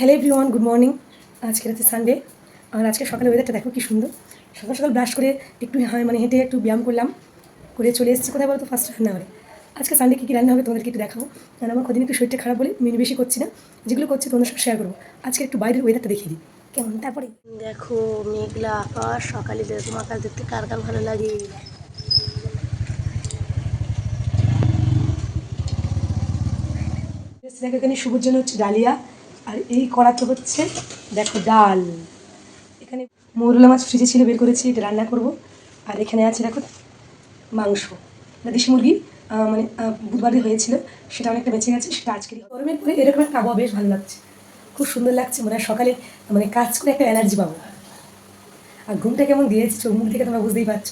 Hello everyone good morning আজকে হচ্ছে Sunday আর আজকে সকালে ওয়েদারটা দেখো কি সুন্দর। সকাল সকাল ব্রাশ করে একটু হ্যাঁ, মানে হেঁটে একটু ব্যায়াম করলাম। করে চলে এসেছি কোথায় বলতো? ফার্স্ট রান্নাঘরে। আজকে সানডে কী কী রান্না হবে তোমাদেরকে একটু দেখাবো কারণ আমার কদিন একটু শরীরটা খারাপ বলে মিনি বেশি করছি না। যেগুলো করছি তোমাদের সাথে শেয়ার করব। আজকে একটু বাইরের ওয়েদারটা দেখিয়ে দিই। কেমন? তারপরে? দেখো মেঘলা আকাশ সকালে যেরকম আকাশ দেখতে কার কার ভালো লাগে? দেখো এখানে শুভর জন্য হচ্ছে ডালিয়া। আর এই কড়াতে হচ্ছে দেখো ডাল। এখানে মৌরলা মাছ ফ্রিজে ছিল বের করেছি এটা রান্না করব। আর এখানে আছে দেখো মাংস। দেশি মুরগি মানে আহ, বুধবারে হয়েছিল সেটা অনেকটা বেঁচে গেছে সেটা আজকে গরমের পরে এরকম একটা আবহাওয়া বেশ ভালো লাগছে। খুব সুন্দর লাগছে মানে সকালে মানে কাজ করে একটা এনার্জি পাবো। আর ঘুমটা কেমন দিয়েছে চোখ মুখ থেকে তোমরা বুঝতেই পারছ।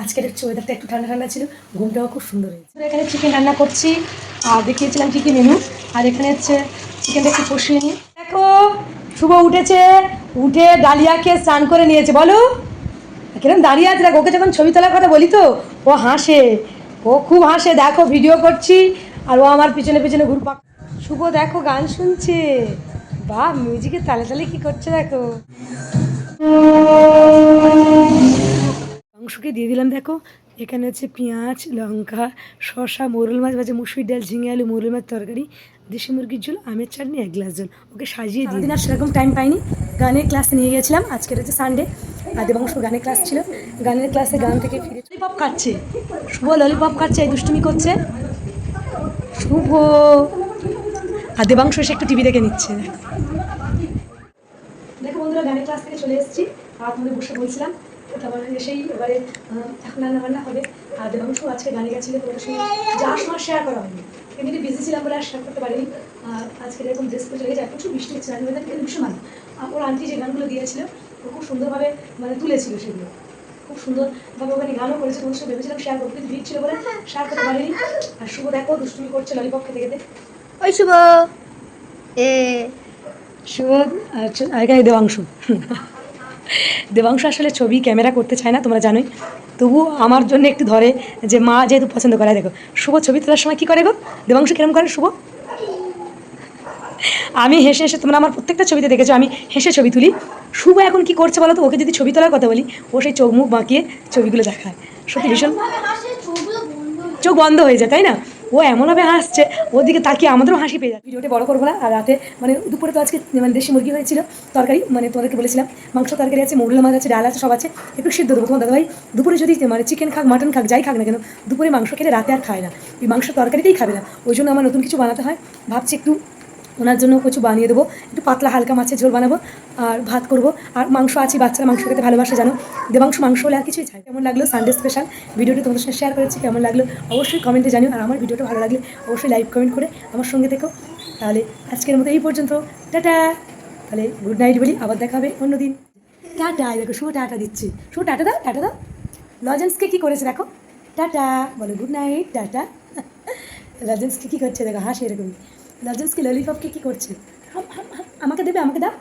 আজকের হচ্ছে ওয়েদারটা একটু ঠান্ডা ঠান্ডা ছিল ঘুমটাও খুব সুন্দর হয়েছে। এখানে চিকেন রান্না করছি আর দেখিয়েছিলাম কী কী মেনু আর এখানে হচ্ছে দেখো, শুভ উঠেছে। উঠে ডালিয়াকে স্নান করে নিয়েছে, বলো। কিরম দাঁড়িয়ে আছে, দেখো, ওকে যখন ছবি তোলার কথা বলি তো, ও হাসে। ও খুব হাসে, দেখো ভিডিও করছি, আর ও আমার পিছনে পিছনে ঘুরপাক। শুভ, দেখো, গান শুনছে। বা মিউজিকের তালে তালে কি করছে, দেখো। মাংসকে দিয়ে দিলাম, দেখো। এখানে হচ্ছে পেঁয়াজ, লঙ্কা, শসা, মোরল মাছ ভাজা মুসুর ডাল, ঝিঙে আলু, মোরল মাছ তরকারি, দেশি মুরগির ঝোল, আমের চাটনি, এক গ্লাস জল ওকে সাজিয়ে দিই দিন আর সেরকম টাইম পাইনি। গানের ক্লাসে নিয়ে গেছিলাম, আজকের হচ্ছে সানডে আর দেবাংশ গানের ক্লাস ছিল। গানের ক্লাসে গান থেকে ফিরে ললিপপ খাচ্ছে। শুভ ললিপপ কাটছে এই দুষ্টুমি করছে। শুভ। আর দেবাংশ এসে একটু টিভি দেখে নিচ্ছে। দেখো বন্ধুরা, গানের ক্লাস থেকে চলে এসেছি। আর তোমাদের বসে বলছিলাম। তারপরে এসেই এবারে এখন রান্না বান্না হবে। আর দেবাংশ আজকে গানে গেছিল তোমাদের সঙ্গে যাওয়ার সময় শেয়ার করা হয়নি। এমনিতে বিজি ছিলাম বলে আর শেয়ার করতে পারিনি। আজকে এরকম ড্রেস করে চলে যায় প্রচুর বৃষ্টি হচ্ছে। রান্না কিন্তু ভীষণ ভালো ওর আন্টি যে গানগুলো দিয়েছিল ও খুব সুন্দরভাবে মানে তুলেছিল সেগুলো। খুব সুন্দরভাবে ওখানে গানও করেছে সঙ্গে ভেবেছিলাম শেয়ার করতে ভিড় ছিল বলে শেয়ার করতে পারিনি। আর শুভ দেখো দুষ্টুমি করছে ললিপপ খেতে খেতে। ওই শুভ! এ শুভ। আচ্ছা এখানে দেবাংশু দেবাংশু আসলে ছবি ক্যামেরা করতে চায় না তোমরা জানোই। তবু আমার জন্য একটু ধরে যে মা যেহেতু পছন্দ করে দেখো। শুভ ছবি তোলার সময় কী করে গো? দেবাংশু কিরম করে শুভ? আমি হেসে হেসে তোমরা আমার প্রত্যেকটা ছবিতে দেখেছ আমি হেসে ছবি তুলি। শুভ এখন কি করছে বলো তো? ওকে যদি ছবি তোলার কথা বলি ও সেই চোখ মুখ বাঁকিয়ে ছবিগুলো দেখায়। সত্যি ভীষণ চোখ বন্ধ হয়ে যায় তাই না? ও এমনভাবে হাসছে, ওদিকে দিকে তাকিয়ে আমাদেরও হাসি পেয়ে যায়। ভিডিওটা বড় করব না, আর রাতে মানে দুপুরে তো আজকে মানে দেশি মুরগি হয়েছিল, তরকারি মানে তোমাদেরকে বলেছিলাম, মাংস তরকারি আছে, মৌরলা মাছ আছে, ডাল আছে, সব আছে, একটু সিদ্ধ দেবো। তোমার দাদাভাই, দুপুরে যদি মানে চিকেন খাক মাটন খাক, যাই খাক না কেন, দুপুরে মাংস খেলে রাতে আর খায় না। এই মাংস তরকারিতেই খাবে না, ওই জন্য আমার নতুন কিছু বানাতে হয়। ভাবছি একটু ওনার জন্য কিছু বানিয়ে দেবো। একটু পাতলা হালকা মাছের ঝোল বানাবো আর ভাত করব। আর মাংস আছে, বাচ্চারা মাংস খেতে ভালোবাসে, জানো। দেবাংশ, মাংস হলে আর কিছুই চাই কেমন লাগল সানডে স্পেশাল ভিডিওটি তোমাদের সঙ্গে শেয়ার করেছি, কেমন লাগল? অবশ্যই কমেন্টে জানিও। আর আমার ভিডিওটা ভালো লাগলে অবশ্যই লাইক কমেন্ট করে আমার সঙ্গে থেকো। তাহলে আজকের মতো এই পর্যন্ত। টাটা! তাহলে গুড নাইট বলি। আবার দেখা হবে অন্যদিন টাটা! দেখো, শুভ টাটা দিচ্ছি। শুভ টাটা দাও টাটা দাও। লজেন্সকে কী করেছে দেখো। টাটা! বলো গুড নাইট টাটা। লজেন্সকে কী করছে দেখো, হাসি এরকম লজেন্সকে ললিপপকে কী করছে? আমাকে দেবে আমাকে দাও।